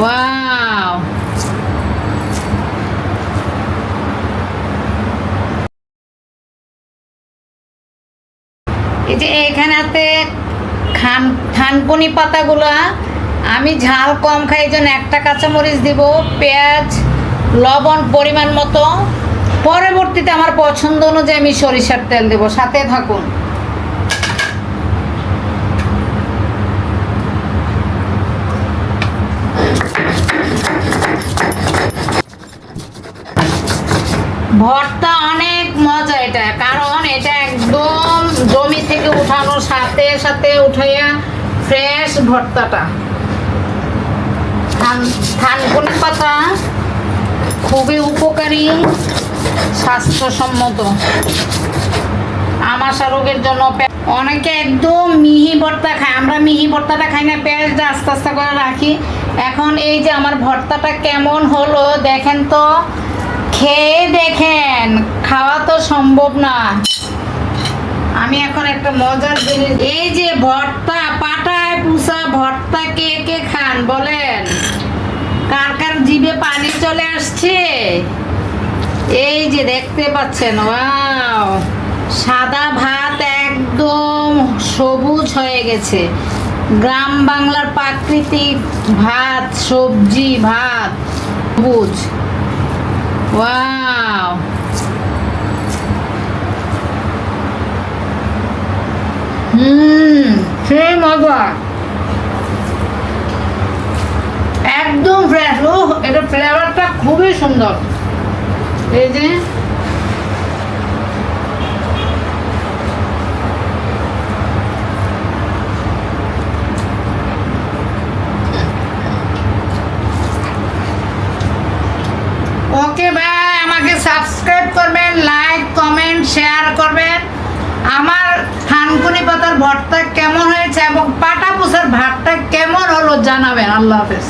Wow. এই যে এখানেতে খান, থানকুনি পাতাগুলা, আমি ঝাল কম খাই, এই জন্য একটা কাঁচামরিচ দিব, পেঁয়াজ, লবণ পরিমাণ মতো। পরবর্তীতে আমার পছন্দ অনুযায়ী আমি সরিষার তেল দেব, সাথে থাকুন। ভর্তা অনেক মজা এটা, কারণ এটা একদম জমি থেকে উঠানো, সাথে সাথে উঠাইয়া ফ্রেশ ভর্তাটা। থান- থানকুনি পাতা খুবই উপকারী, স্বাস্থ্যসম্মত। আমাশা রোগের জন্য অনেকে একদম মিহি ভর্তা খায়, আমরা মিহি ভর্তাটা খাই না পেঁয়াজটা আস্তে আস্তে করে রাখি। এখন এই যে আমার ভর্তাটা কেমন হলো, দেখেন তো খেয়ে দেখেন, খাওয়া তো সম্ভব না। আমি এখন একটা মজার জিনিস এই যে ভর্তা, পাটায় পুষা ভর্তা কে কে খান বলেন? কার কার জিভে পানি চলে আসছে? এই যে দেখতে পাচ্ছেন, ওয়াও। সাদা ভাত একদম সবুজ হয়ে গেছে। গ্রাম বাংলার প্রাকৃতিক ভাত, সবজি, ভাত, সবুজ। ওয়াও হুম সে মজা একদম ফ্রেশ ও এটা ফ্লেভারটা খুবই সুন্দর। এই যে ওকে ভাই, আমাকে সাবস্ক্রাইব করবেন লাইক কমেন্ট শেয়ার করবেন। আমার থানকুনি পাতার ভর্তা কেমন হয়েছে এবং পাটা পুষার ভাতটা কেমন হলো জানাবেন। আল্লাহ হাফেজ।